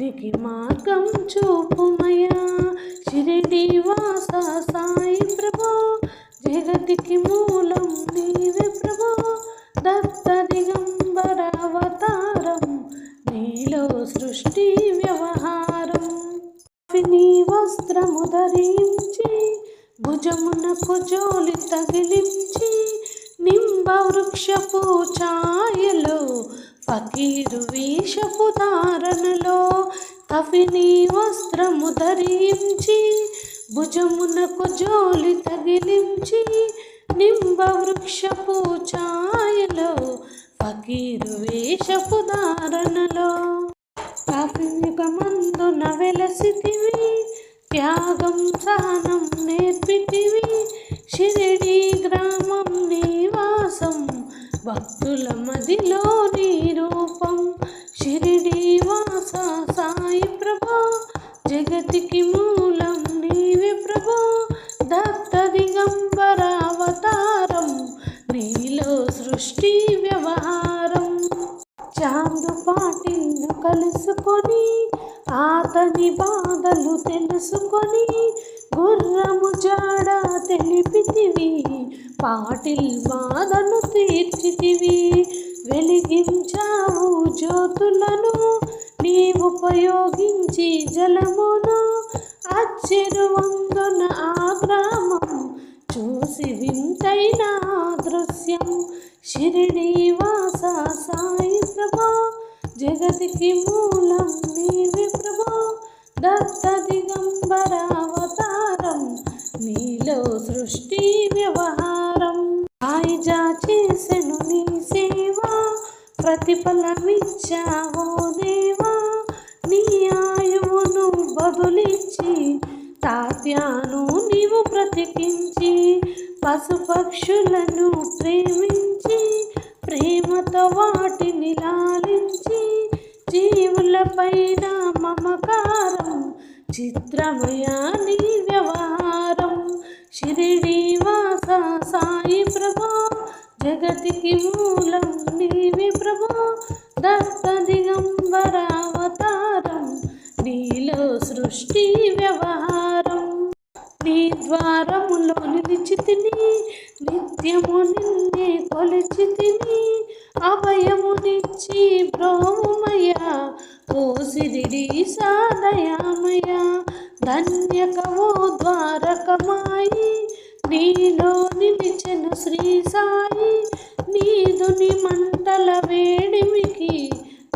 ముక్తికి మార్గం చూపుమయా షిరిడి వాస సాయి ప్రభో జగతికి మూలం నీవే ప్రభో. దత్త దిగంబర అవతారం నీలో సృష్టి వ్యవహారం. నీ వస్త్రము ధరించి భుజమునకు జోలి తగిలించి నింబ వృక్షపు ఛాయలో ఫకీరు వేషపు ధారణలో కవిని వస్త్రము ధరించి భుజమునకు జోలి తగిలించి నింబ వృక్షపు ఛాయలో ఫకీరు వేషపు ధారణలో. కావ్యుగమందున వెలసితివి త్యాగం సహనం నేర్పితివి షిరిడి గ్రామం నివాసం భక్తుల మదిలో సాయి ప్రభా జగతికి మూలం నీవే ప్రభా దత్త దిగంబర అవతారం నీలో సృష్టి వ్యవహారం చాందు పాటిల్ను కలుసుకొని అతని బాధలు తెలుసుకొని గుర్రము జాడ తెలిపితివి పాటిల్ బాధను తీర్చితివి వెలిగించావు జ్యోతులను నీ ఉపయోగించి జలమును అచ్చెరువందున ఆ గ్రామం చూసి వింతైన దృశ్యం. షిరిడి వాస సాయి ప్రభా జగతికి మూలం నీవి ప్రభా. దత్త దిగంబరావతారం నీలో సృష్టి వ్యవహారం. ఆయిజా చేసెను నీ సేవ ప్రతిఫలమిచ్చావో దేవా నీ ఆయువును బదులిచ్చి తాత్యాను నీవు బ్రతికించి పశుపక్షులను ప్రేమించి ప్రేమతో వాటిని లాలించి జీవులపైన మమకారం చిత్రమయ నీ వ్యవహారం. షిరిడి వాస సాయి ప్రభా జగతికి మూలం నీవి ప్రభా దత్త దిగంబరా నీలో సృష్టి వ్యవహారం. నీ ద్వారములో నిలిచితిని నిత్యము నిన్నే కొలిచితిని అభయమునిచ్చి బ్రోమయ ఓ సిరిడి సాదయామయ ధన్యకవో ద్వారకమాయి నీలో నిలిచెను శ్రీ సాయి. నీదుని మంటల వేడిమికి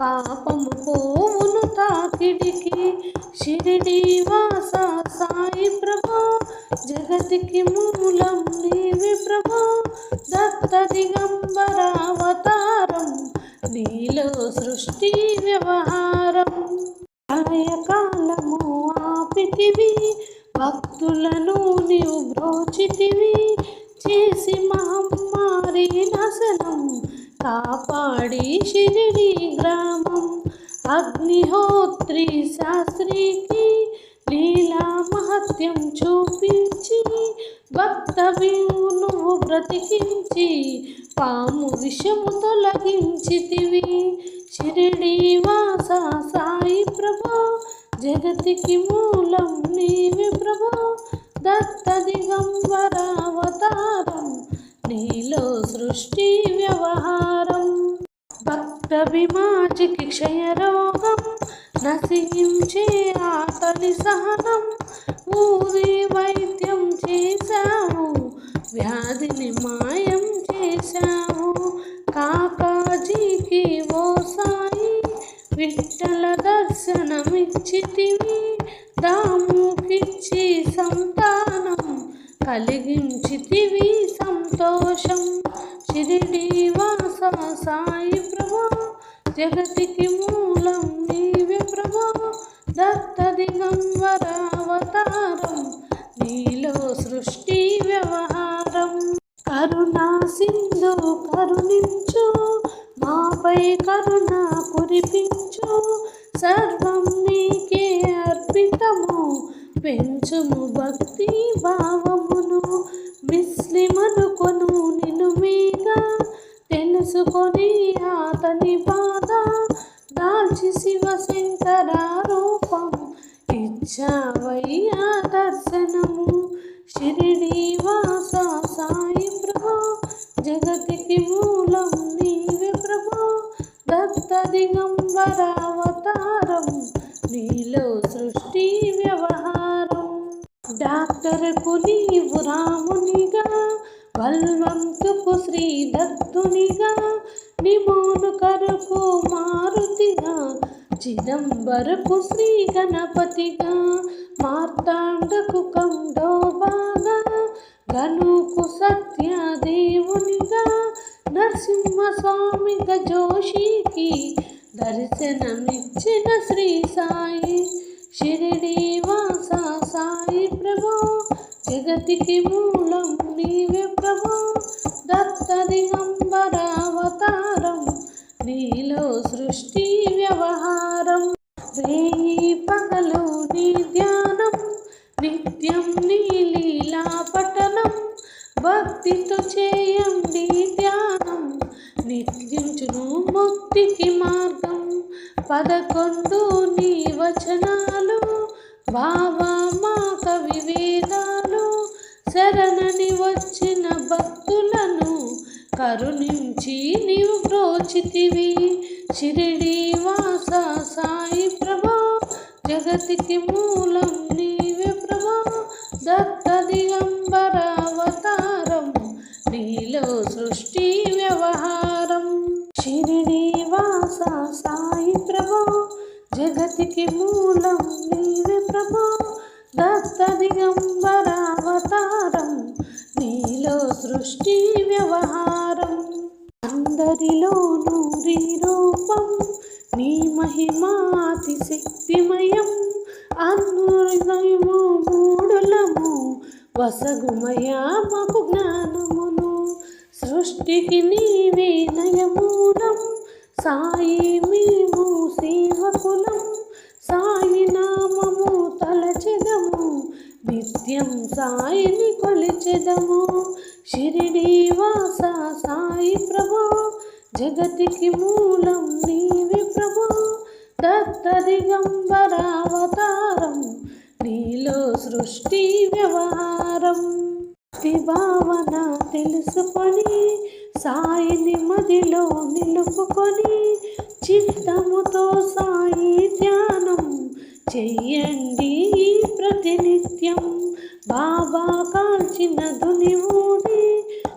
పాపము పోవును తాకిడికి. షిరిడి వాస సాయి ప్రభా జగతికి మూలం నీవి ప్రభా దత్త దిగంబరావతారం నీలో సృష్టి వ్యవహారం. ప్రళయకాలము ఆపితివి భక్తులను నీవు బ్రోచితివి చేసి మహమ్మారి నశనం కాపాడి షిరిడి గ్రామం. అగ్నిహోత్రి శాస్త్రికి లీలా మహత్యం చూపించి భక్త నువ్వు బ్రతికించి పాము విషము తొలగించితివి. షిరిడి వాస సాయి ప్రభా జగతికి మూలం నీవి ప్రభా. దత్త దిగంబరావతారం నీలో సృష్టి వ్యవహారం. రవిమాచికి క్షయరోగం నశించే ఆతని సహనం ఊరి వైద్యం చేశావు వ్యాధిని మాయం చేశావు కాకాజీకి ఓ సాయి విఠల దర్శనమిచ్చితివి దాముకిచ్చి సంతానం కలిగించితివి సంతోషం. షిరిడి వాస సాయి ప్రభా జగతికి మూలం నీవే ప్రభా. దత్త దిగంబర అవతారం నీలో సృష్టి వ్యవహారం. కరుణా సింధు కరుణించు మాపై కరుణ కురిపించు. సర్వం నీకే అర్పితము పెంచుము భక్తి భావమును. విస్లిమనుకొను నిన్ను మీద. తెలుసుకొని అతని బాధ దాల్చి శివశంకర రూపం ఇచ్చావయ్యా దర్శనము. షిరిడి వాస సాయి ప్రభా జగతికి మూలం నీవే ప్రభా. దత్త దిగంబరావతారం నీలో సృష్టి వ్యవహారం. డాక్టర్కు నీవు రామునిగా బల్వంతుపు శ్రీ దత్తునిగా నిమోను కరకు మారుతిగా చిదంబరపు శ్రీ గణపతిగా మార్తాండకు కండోబాగా గనుకు సత్యదేవునిగా నరసింహస్వామి జోషికి దర్శనమిచ్చిన శ్రీ సాయి. షిరిడి వాస సాయి ప్రభో జగతికి మూలం నీవే ప్రభో. దత్త దిగంబర అవతారం నీలో సృష్టి పదకొండు నీ వచనాలు భావమాక వివేదాలు శరణని వచ్చిన భక్తులను కరుణించి నీవు ప్రోచితివి షిరిడి వాస సాయి ప్రభా జగతికి మూలం నీ సృష్టికి మూలం నీవే ప్రభా. దత్త దిగంబరావతారం నీలో సృష్టి వ్యవహారం. అందరిలోనూ నీ రూపం నీ మహిమాతి శక్తిమయం అన్నుము మూడులము వసగుమయామకు జ్ఞానమును. సృష్టికి నీవే నయమూలం సాయి మేము సేవకులం. తలచెదము నిత్యం సాయిని కొలిచెదము. షిరిడి వాస సాయి ప్రభు జగతికి మూలం నీవి ప్రభు. దత్త దిగంబరావతారం నీలో సృష్టి వ్యవహారం. భక్తి భావన తెలుసుకొని సాయిని మదిలో నిలుపుకొని చిత్తముతో సాయి ధ్యానం చెయ్యండి. ప్రతినిత్యం బాబా కాల్చిన దునివుడి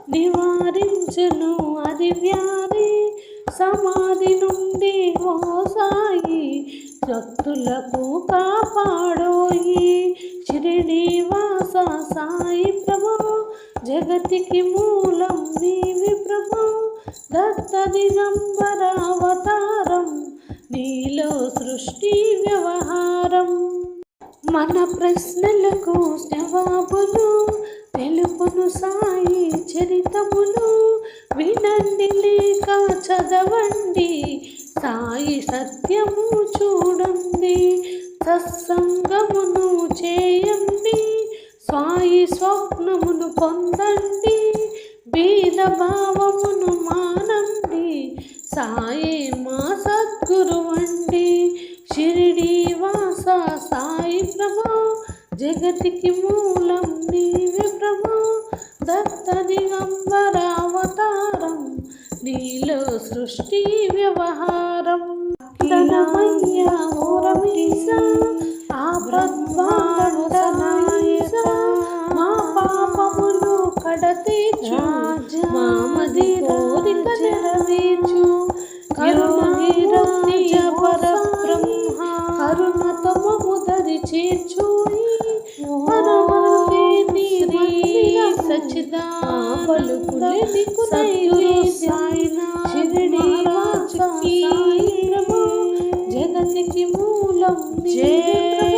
నివారించును అది వ్యాధి. సమాధి నుండి ఓ సాయి భక్తులకు కాపాడోయి. శ్రీనివాస సాయి ప్రభు జగతికి మూలం నీవి ప్రభు. దత్త దిగంబర అవతారం నీలో సృష్టి మన ప్రశ్నలకు జవాబులు తెలుపును సాయి చరితములు. వినండి లేక చదవండి సాయి సత్యము చూడండి. సత్సంగమును చేయండి స్వాయి స్వప్నమును పొందండి భేద భావమును మానండి. సాయి మా సద్గురువండి షిరిడీ వాస సాయి ప్రభా జగతికి మూలం నీవే ప్రభా. దత్త దిగంబర అవతారం నీలో సృష్టి వ్యవహారం. ధనమయ్య ఓరమీస ఆ ప్రద్వాంతనాయక మా పాపములు కడతీర్చు మామది కోరిక నెరవేర్చు. కరుణగిరతి జగతికి మూలం నీవే